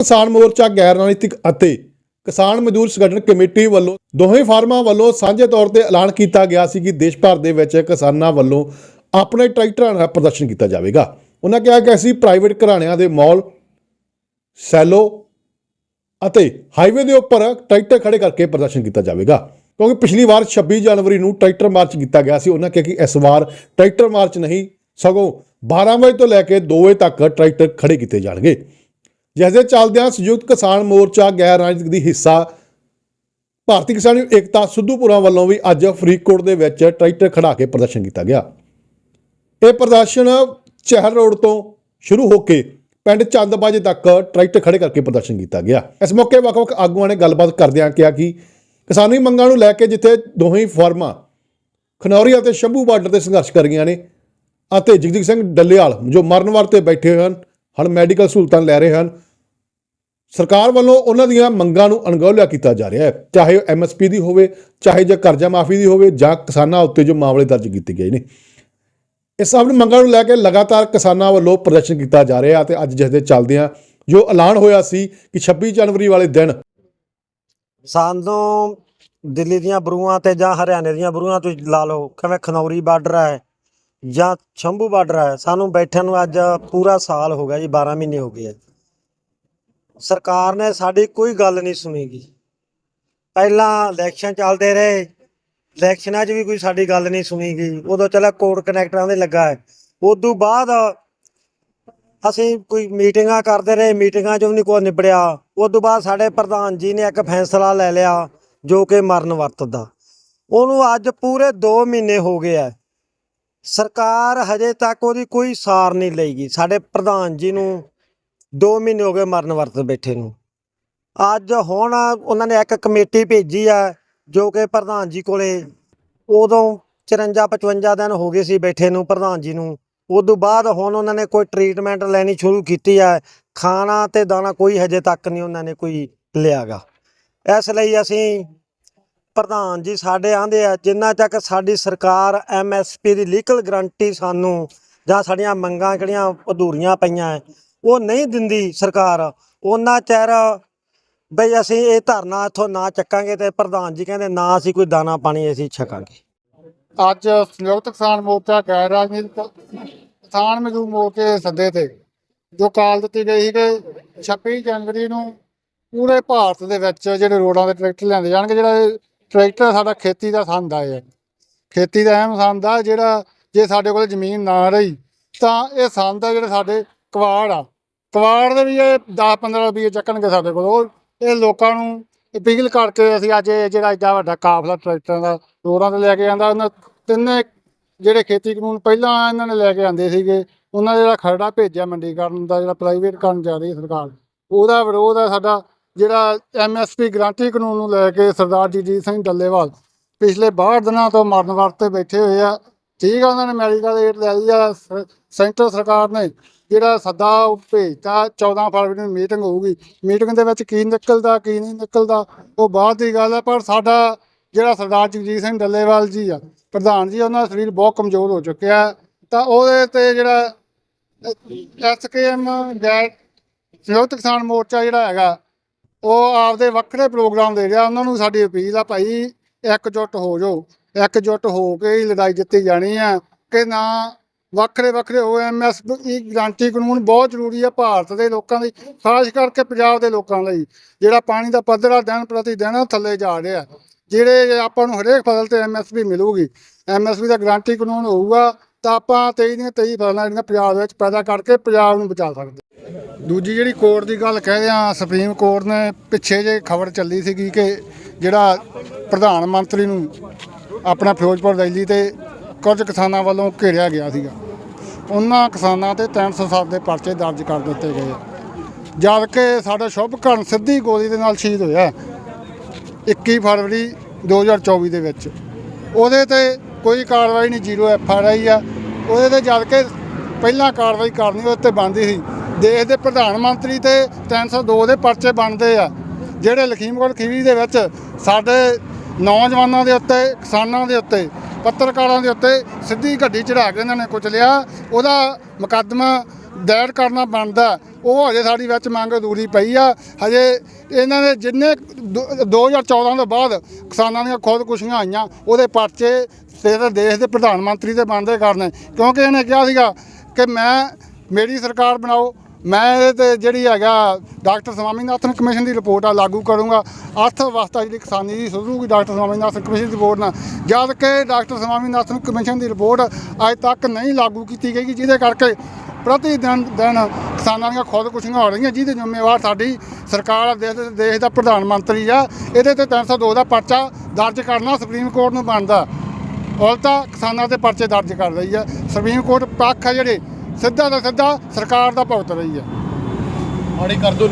ਕਿਸਾਨ ਮੋਰਚਾ ਗੈਰ ਰਾਜਨੀਤਿਕ ਅਤੇ ਕਿਸਾਨ ਮਜ਼ਦੂਰ ਸੰਗਠਨ ਕਮੇਟੀ ਵੱਲੋਂ ਦੋਹੇ ਫਾਰਮਾਂ ਵੱਲੋਂ ਸਾਂਝੇ ਤੌਰ ਤੇ ਐਲਾਨ ਕੀਤਾ ਗਿਆ ਸੀ ਕਿ ਦੇਸ਼ ਭਰ ਦੇ ਵਿੱਚ ਕਿਸਾਨਾਂ ਵੱਲੋਂ ਆਪਣੇ ਟਰੈਕਟਰਾਂ ਦਾ ਪ੍ਰਦਰਸ਼ਨ ਕੀਤਾ ਜਾਵੇਗਾ। ਉਹਨਾਂ ਕਿਹਾ ਕਿ ਅਸੀਂ ਪ੍ਰਾਈਵੇਟ ਘਰਾਣਿਆਂ ਦੇ ਮਾਲ, ਸੈਲੋ ਅਤੇ ਹਾਈਵੇ ਦੇ ਉੱਪਰ ਟਰੈਕਟਰ ਖੜੇ ਕਰਕੇ ਪ੍ਰਦਰਸ਼ਨ ਕੀਤਾ ਜਾਵੇਗਾ। ਕਿਉਂਕਿ ਪਿਛਲੀ ਵਾਰ 26 ਜਨਵਰੀ ਨੂੰ ਟਰੈਕਟਰ ਮਾਰਚ ਕੀਤਾ ਗਿਆ ਸੀ। ਉਹਨਾਂ ਕਿਹਾ ਕਿ ਇਸ ਵਾਰ ਟਰੈਕਟਰ ਮਾਰਚ ਨਹੀਂ, ਸਗੋਂ 12 ਵਜੇ ਤੋਂ ਲੈ ਕੇ 2 ਵਜੇ ਤੱਕ ਟਰੈਕਟਰ ਖੜੇ ਕੀਤੇ ਜਾਣਗੇ। ਜਿਸ ਦੇ ਚੱਲਦਿਆਂ ਸੰਯੁਕਤ ਕਿਸਾਨ ਮੋਰਚਾ ਗੈਰ ਰਾਜਨੀਤਿਕ ਦੀ ਹਿੱਸਾ ਭਾਰਤੀ ਕਿਸਾਨ ਏਕਤਾ ਸਿੱਧੂਪੁਰਾ ਵੱਲੋਂ ਵੀ ਅੱਜ ਫਰੀਦਕੋਟ ਦੇ ਵਿੱਚ ਟਰੈਕਟਰ ਖੜਾ ਕੇ ਪ੍ਰਦਰਸ਼ਨ ਕੀਤਾ ਗਿਆ। ਇਹ ਪ੍ਰਦਰਸ਼ਨ ਚਹਿਲ ਰੋਡ ਤੋਂ ਸ਼ੁਰੂ ਹੋ ਕੇ ਪਿੰਡ ਚੰਦਬਾਜੇ ਤੱਕ ਟਰੈਕਟਰ ਖੜੇ ਕਰਕੇ ਪ੍ਰਦਰਸ਼ਨ ਕੀਤਾ ਗਿਆ। ਇਸ ਮੌਕੇ ਵੱਖ-ਵੱਖ ਆਗੂਆਂ ਨੇ ਗੱਲਬਾਤ ਕਰਦਿਆਂ ਕਿਹਾ ਕਿ ਕਿਸਾਨੀ ਮੰਗਾਂ ਨੂੰ ਲੈ ਕੇ ਜਿੱਥੇ ਦੋਹੇ ਫਾਰਮਾਂ ਖਨੌਰੀ ਅਤੇ ਸ਼ੰਭੂ ਬਾਰਡਰ ਤੇ ਸੰਘਰਸ਼ ਕਰ ਰਹੀਆਂ ਨੇ ਅਤੇ ਜਗਜੀਤ ਸਿੰਘ ਡੱਲੇਵਾਲ ਜੋ ਮਰਨ ਵਾਰ ਤੇ ਬੈਠੇ ਹੋਏ ਹਨ ਹੁਣ ਮੈਡੀਕਲ ਸਹੂਲਤਾਂ ਲੈ ਰਹੇ ਹਨ ਸਰਕਾਰ ਵੱਲੋਂ ਉਹਨਾਂ ਦੀਆਂ ਮੰਗਾਂ ਨੂੰ ਅਣਗੌਲਿਆ ਕੀਤਾ ਜਾ ਰਿਹਾ ਹੈ। ਚਾਹੇ ਉਹ ਐਮਐਸਪੀ ਦੀ ਹੋਵੇ, ਚਾਹੇ ਜਾਂ ਕਰਜ਼ਾ ਮਾਫੀ ਦੀ ਹੋਵੇ ਜਾਂ ਕਿਸਾਨਾਂ ਉੱਤੇ ਜੋ ਮਾਮਲੇ ਦਰਜ ਕੀਤੇ ਗਏ ਨੇ। ਇਸ ਸਭ ਮੰਗਾਂ ਨੂੰ ਲੈ ਕੇ ਲਗਾਤਾਰ ਕਿਸਾਨਾਂ ਵੱਲੋਂ ਪ੍ਰਦਰਸ਼ਨ ਕੀਤਾ ਜਾ ਰਿਹਾ ਤੇ ਅੱਜ ਜਿਸ ਦੇ ਚੱਲਦਿਆਂ ਜੋ ਐਲਾਨ ਹੋਇਆ ਸੀ ਕਿ 26 ਜਨਵਰੀ ਵਾਲੇ ਦਿਨ ਸਾਨੂੰ ਦਿੱਲੀ ਦੀਆਂ ਬਰੂਆਂ ਤੇ ਜਾਂ ਹਰਿਆਣੇ ਦੀਆਂ ਬਰੂਆਂ ਤੁਸੀਂ ਲਾ ਲਓ, ਕਿਵੇਂ ਖਨੌਰੀ ਬਾਰਡਰ ਹੈ ਜਾਂ ਸ਼ੰਭੂ ਬਾਰਡਰ ਹੈ, ਸਾਨੂੰ ਬੈਠਣ ਨੂੰ ਅੱਜ ਪੂਰਾ ਸਾਲ ਹੋ ਗਿਆ ਜੀ 12 ਮਹੀਨੇ ਹੋ ਗਏ ਆ ਸਰਕਾਰ ਨੇ ਸਾਡੀ ਕੋਈ ਗੱਲ ਨਹੀਂ ਸੁਣੀਗੀ। ਪਹਿਲਾਂ ਇਲੈਕਸ਼ਨ ਚੱਲਦੇ ਰਹੇ, ਇਲੈਕਸ਼ਨਾਂ 'ਚ ਵੀ ਕੋਈ ਸਾਡੀ ਗੱਲ ਨਹੀਂ ਸੁਣੀਗੀ। ਉਦੋਂ ਚਲਾ ਕੋਡ ਕਨੈਕਟਰਾਂ ਦੇ ਲੱਗਾ ਹੈ। ਉਦੋਂ ਬਾਅਦ ਅਸੀਂ ਕੋਈ ਮੀਟਿੰਗਾਂ ਕਰਦੇ ਰਹੇ, ਮੀਟਿੰਗਾਂ 'ਚੋਂ ਵੀ ਨਹੀਂ ਕੋਈ ਨਿਬੜਿਆ। ਉਸ ਤੋਂ ਬਾਅਦ ਸਾਡੇ ਪ੍ਰਧਾਨ ਜੀ ਨੇ ਇੱਕ ਫੈਸਲਾ ਲੈ ਲਿਆ, ਜੋ ਕਿ ਮਰਨ ਵਰਤ ਦਾ ਉਹਨੂੰ ਅੱਜ ਪੂਰੇ 2 ਮਹੀਨੇ ਹੋ ਗਏ ਆ ਸਰਕਾਰ ਹਜੇ ਤੱਕ ਉਹਦੀ ਕੋਈ ਸਾਰ ਨਹੀਂ ਲਈਗੀ। ਸਾਡੇ ਪ੍ਰਧਾਨ ਜੀ ਨੂੰ 2 ਮਹੀਨੇ ਹੋ ਗਏ ਮਰਨ ਵਰਤ ਬੈਠੇ ਨੂੰ। ਅੱਜ ਹੁਣ ਉਹਨਾਂ ਨੇ ਇੱਕ ਕਮੇਟੀ ਭੇਜੀ ਆ, ਜੋ ਕਿ ਪ੍ਰਧਾਨ ਜੀ ਕੋਲੇ। ਉਦੋਂ 54 55 ਦਿਨ ਹੋ ਗਏ ਸੀ ਬੈਠੇ ਨੂੰ ਪ੍ਰਧਾਨ ਜੀ ਨੂੰ। ਉਦੋਂ ਬਾਅਦ ਹੁਣ ਉਹਨਾਂ ਨੇ ਕੋਈ ਟ੍ਰੀਟਮੈਂਟ ਲੈਣੀ ਸ਼ੁਰੂ ਕੀਤੀ ਹੈ ਖਾਣਾ ਤੇ ਦਾਣਾ ਕੋਈ ਹਜੇ ਤੱਕ ਨਹੀਂ ਉਹਨਾਂ ਨੇ ਕੋਈ ਲਿਆਗਾ। ਇਸ ਲਈ ਅਸੀਂ ਪ੍ਰਧਾਨ ਜੀ ਸਾਡੇ ਆਂਦੇ ਆ, ਜਿੰਨਾ ਤੱਕ ਸਾਡੀ ਸਰਕਾਰ ਐਮਐਸਪੀ ਦੀ ਲੀਗਲ ਗਰੰਟੀ ਸਾਨੂੰ ਜਾਂ ਸਾਡੀਆਂ ਮੰਗਾਂ ਕਿਹੜੀਆਂ ਅਧੂਰੀਆਂ ਪਈਆਂ ਉਹ ਨਹੀਂ ਦਿੰਦੀ ਸਰਕਾਰ। ਉਹਨਾਂ ਚਿਰ ਬਈ ਅਸੀਂ ਇਹ ਧਰਨਾ ਇੱਥੋਂ ਨਾ ਚੱਕਾਂਗੇ ਤੇ ਪ੍ਰਧਾਨ ਜੀ ਕਹਿੰਦੇ ਨਾ ਅਸੀਂ ਕੋਈ ਦਾਣਾ ਪਾਣੀ ਅਸੀਂ ਛਕਾਂਗੇ। ਅੱਜ ਸੰਯੁਕਤ ਕਿਸਾਨ ਮੋਰਚਾ ਗੈਰ ਰਾਜਨੀਤਿਕ ਕਿਸਾਨ ਮਜ਼ਦੂਰ ਮੋਰਚੇ ਦੇ ਸੱਦੇ ਤੇ, ਜੋ ਕਾਲ ਦਿੱਤੀ ਗਈ ਸੀ ਕਿ 26 ਜਨਵਰੀ ਨੂੰ ਪੂਰੇ ਭਾਰਤ ਦੇ ਵਿੱਚ ਜਿਹੜੇ ਰੋਡਾਂ ਦੇ ਟਰੈਕਟਰ ਲਿਆਂਦੇ ਜਾਣਗੇ, ਜਿਹੜਾ ਟਰੈਕਟਰ ਸਾਡਾ ਖੇਤੀ ਦਾ ਸੰਦ ਆ ਇਹ ਖੇਤੀ ਦਾ ਅਹਿਮ ਸੰਦ ਆ ਜਿਹੜਾ ਜੇ ਸਾਡੇ ਕੋਲ ਜ਼ਮੀਨ ਨਾ ਰਹੀ, ਤਾਂ ਇਹ ਸੰਦ ਆ ਜਿਹੜੇ ਸਾਡੇ ਕਵਾੜ ਆ। ਕਵਾੜ ਦੇ ਵੀ ਇਹ 10 15 ਰੁਪਏ ਚੱਕਣਗੇ ਸਾਡੇ ਕੋਲ। ਉਹ ਇਹ ਲੋਕਾਂ ਨੂੰ ਅਪੀਲ ਕਰਕੇ ਅਸੀਂ ਅੱਜ ਇਹ ਜਿਹੜਾ ਏਡਾ ਵੱਡਾ ਕਾਫਲਾ ਟਰੈਕਟਰਾਂ ਦਾ ਰੋਡਾਂ ਤੇ ਲੈ ਕੇ ਆਂਦਾ। ਉਹਨਾਂ ਤਿੰਨੇ ਜਿਹੜੇ ਖੇਤੀ ਕਾਨੂੰਨ ਪਹਿਲਾਂ ਇਹਨਾਂ ਨੇ ਲੈ ਕੇ ਆਂਦੇ ਸੀਗੇ, ਉਹਨਾਂ ਦਾ ਜਿਹੜਾ ਖਰੜਾ ਭੇਜਿਆ ਮੰਡੀਕਰਨ ਦਾ, ਜਿਹੜਾ ਪ੍ਰਾਈਵੇਟ ਕਰਨ ਜਾ ਰਹੀ ਸਰਕਾਰ। ਉਹਦਾ ਵਿਰੋਧ ਹੈ ਸਾਡਾ, ਜਿਹੜਾ ਐਮਐਸਪੀ ਗਰੰਟੀ ਕਾਨੂੰਨ ਨੂੰ ਲੈ ਕੇ ਸਰਦਾਰ ਜਗਜੀਤ ਸਿੰਘ ਡੱਲੇਵਾਲ ਪਿਛਲੇ 62 ਦਿਨਾਂ ਤੋਂ ਮਰਨ ਵਰਤ ਤੇ ਬੈਠੇ ਹੋਏ ਆ। ਠੀਕ ਆ, ਉਹਨਾਂ ਨੇ ਮੈਡੀਕਲ ਏਡ ਲੈ ਲਈ ਆ, ਸ- ਸੈਂਟਰ ਸਰਕਾਰ ਨੇ ਜਿਹੜਾ ਸੱਦਾ ਭੇਜਤਾ 14 ਫਰਵਰੀ ਨੂੰ ਮੀਟਿੰਗ ਹੋਊਗੀ। ਮੀਟਿੰਗ ਦੇ ਵਿੱਚ ਕੀ ਨਿਕਲਦਾ, ਕੀ ਨਹੀਂ ਨਿਕਲਦਾ, ਉਹ ਬਾਅਦ ਦੀ ਗੱਲ ਹੈ ਪਰ ਸਾਡਾ ਜਿਹੜਾ ਸਰਦਾਰ ਜਗਜੀਤ ਸਿੰਘ ਡੱਲੇਵਾਲ ਜੀ ਆ, ਪ੍ਰਧਾਨ ਜੀ, ਉਹਨਾਂ ਦਾ ਸਰੀਰ ਬਹੁਤ ਕਮਜ਼ੋਰ ਹੋ ਚੁੱਕਿਆ। ਤਾਂ ਉਹਦੇ ਤੇ ਜਿਹੜਾ ਐਸਕੇਐਮ ਗੈਰ ਸੰਯੁਕਤ ਕਿਸਾਨ ਮੋਰਚਾ ਜਿਹੜਾ ਹੈਗਾ, ਉਹ ਆਪਦੇ ਵੱਖਰੇ ਪ੍ਰੋਗਰਾਮ ਦੇ ਰਿਹਾ। ਉਹਨਾਂ ਨੂੰ ਸਾਡੀ ਅਪੀਲ ਆ, ਭਾਈ ਇਕਜੁੱਟ ਹੋ ਜਾਓ। ਇਕਜੁੱਟ ਹੋ ਕੇ ਹੀ ਲੜਾਈ ਜਿੱਤੀ ਜਾਣੀ ਆ ਕਿ ਨਾ ਵੱਖਰੇ ਵੱਖਰੇ ਹੋ ਐਮਐਸਪੀ ਗਰੰਟੀ ਕਾਨੂੰਨ ਬਹੁਤ ਜ਼ਰੂਰੀ ਆ ਭਾਰਤ ਦੇ ਲੋਕਾਂ ਲਈ ਖਾਸ ਕਰਕੇ ਪੰਜਾਬ ਦੇ ਲੋਕਾਂ ਲਈ ਜਿਹੜਾ ਪਾਣੀ ਦਾ ਪੱਧਰ ਆ ਦਿਨ ਪ੍ਰਤੀ ਦਿਨ ਥੱਲੇ ਜਾ ਰਿਹਾ ਜਿਹੜੇ ਆਪਾਂ ਨੂੰ ਹਰੇਕ ਫਸਲ ਤੇ ਐਮਐਸਪੀ ਮਿਲੂਗੀ ਐਮਐਸਪੀ ਦਾ ਗਰੰਟੀ ਕਾਨੂੰਨ ਹੋਊਗਾ ਤਾਂ ਆਪਾਂ 23 ਦੀਆਂ 23 ਫਸਲਾਂ ਜਿਹੜੀਆਂ ਪੰਜਾਬ ਦੇ ਵਿੱਚ ਪੈਦਾ ਕਰਕੇ ਪੰਜਾਬ ਨੂੰ ਬਚਾ ਸਕਦੇ ਦੂਜੀ ਜਿਹੜੀ ਕੋਰਟ ਦੀ ਗੱਲ ਕਹਿ ਰਿਹਾ ਸੁਪਰੀਮ ਕੋਰਟ ਨੇ ਪਿੱਛੇ ਜੇ ਖਬਰ ਚੱਲੀ ਸੀਗੀ ਕਿ ਜਿਹੜਾ ਪ੍ਰਧਾਨ ਮੰਤਰੀ ਨੂੰ ਆਪਣਾ ਫਿਰੋਜ਼ਪੁਰ ਰੈਲੀ ਤੇ ਕੁਝ ਕਿਸਾਨਾਂ ਵੱਲੋਂ ਘੇਰਿਆ ਗਿਆ ਸੀਗਾ। ਉਹਨਾਂ ਕਿਸਾਨਾਂ ਤੇ 307 ਦੇ ਪਰਚੇ ਦਰਜ ਕਰ ਦਿੱਤੇ ਗਏ। ਜਦ ਕਿ ਸਾਡਾ ਸ਼ੁਭਕਰਨ ਸਿੱਧੀ ਗੋਲੀ ਦੇ ਨਾਲ ਸ਼ਹੀਦ ਹੋਇਆ 21 ਫਰਵਰੀ 2024 ਦੇ ਵਿੱਚ। ਉਹਦੇ ਤੇ ਕੋਈ ਕਾਰਵਾਈ ਨਹੀਂ, ਜ਼ੀਰੋ ਐਫ ਆਰ ਆਈ ਆ। ਉਹਦੇ ਤੇ ਜਦ ਕਿ ਪਹਿਲਾਂ ਕਾਰਵਾਈ ਕਰਨੀ ਉਹਦੇ ਤੇ ਬਣਦੀ ਸੀ। ਦੇਸ਼ ਦੇ ਪ੍ਰਧਾਨ ਮੰਤਰੀ ਤੇ 302 ਦੇ ਪਰਚੇ ਬਣਦੇ ਆ। ਜਿਹੜੇ ਲਖੀਮਪੁਰ ਖੀਰੀ ਦੇ ਵਿੱਚ ਸਾਡੇ ਨੌਜਵਾਨਾਂ ਦੇ ਉੱਤੇ, ਕਿਸਾਨਾਂ ਦੇ ਉੱਤੇ, ਪੱਤਰਕਾਰਾਂ ਦੇ ਉੱਤੇ ਸਿੱਧੀ ਗੱਡੀ ਚੜਾ ਕੇ ਇਹਨਾਂ ਨੇ ਕੁਚਲਿਆ ਉਹਦਾ ਮੁਕੱਦਮਾ ਦਾਇਰ ਕਰਨਾ ਬਣਦਾ ਉਹ ਹਜੇ ਸਾਡੀ ਵਿੱਚ ਮੰਗ ਅਧੂਰੀ ਪਈ ਆ। ਹਜੇ ਇਹਨਾਂ ਨੇ ਜਿੰਨੇ ਦੋ- 2014 ਤੋਂ ਬਾਅਦ ਕਿਸਾਨਾਂ ਦੀਆਂ ਖੁਦਕੁਸ਼ੀਆਂ ਆਈਆਂ, ਉਹਦੇ ਪਰਚੇ ਤੇ ਦੇਸ਼ ਦੇ ਪ੍ਰਧਾਨ ਮੰਤਰੀ ਦੇ ਬਣਦੇ ਕਰਨੇ। ਕਿਉਂਕਿ ਇਹਨੇ ਕਿਹਾ ਸੀਗਾ ਕਿ ਮੈਂ, ਮੇਰੀ ਸਰਕਾਰ ਬਣਾਓ ਮੈਂ ਇਹ ਤੇ ਜਿਹੜੀ ਹੈਗਾ ਡਾਕਟਰ ਸਵਾਮੀਨਾਥਨ ਕਮਿਸ਼ਨ ਦੀ ਰਿਪੋਰਟ ਆ, ਲਾਗੂ ਕਰੂੰਗਾ। ਅਰਥ ਅਵਸਥਾ ਜਿਹੜੀ ਕਿਸਾਨੀ ਦੀ ਸੁਧਰੂਗੀ ਡਾਕਟਰ ਸਵਾਮੀਨਾਥਨ ਕਮਿਸ਼ਨ ਦੀ ਰਿਪੋਰਟ ਨਾਲ। ਜਦ ਕਿ ਡਾਕਟਰ ਸਵਾਮੀਨਾਥਨ ਕਮਿਸ਼ਨ ਦੀ ਰਿਪੋਰਟ ਅੱਜ ਤੱਕ ਨਹੀਂ ਲਾਗੂ ਕੀਤੀ ਗਈ ਜਿਹਦੇ ਕਰਕੇ ਪ੍ਰਤੀ ਦਿਨ ਦਿਨ ਕਿਸਾਨਾਂ ਦੀਆਂ ਖੁਦਕੁਸ਼ੀਆਂ ਹੋ ਰਹੀਆਂ, ਜਿਹਦੇ ਜ਼ਿੰਮੇਵਾਰ ਸਾਡੀ ਸਰਕਾਰ ਦੇਸ਼ ਦੇ- ਦੇਸ਼ ਦਾ ਪ੍ਰਧਾਨ ਮੰਤਰੀ ਆ। ਇਹਦੇ ਤੇ 302 ਦਾ ਪਰਚਾ ਦਰਜ ਕਰਨਾ ਸੁਪਰੀਮ ਕੋਰਟ ਨੂੰ ਬਣਦਾ। ਉਲਟਾ ਕਿਸਾਨਾਂ ਤੇ ਪਰਚੇ ਦਰਜ ਕਰ ਰਹੀ ਹੈ ਸੁਪਰੀਮ ਕੋਰਟ ਪੱਖ ਆ ਜਿਹੜੇ ਸਿੱਧਾ ਦਾ ਸਿੱਧਾ ਸਰਕਾਰ ਦਾ ਭੁਗਤ ਰਹੀ ਹੈ। ਮਾੜੀ ਕਰ ਦੋ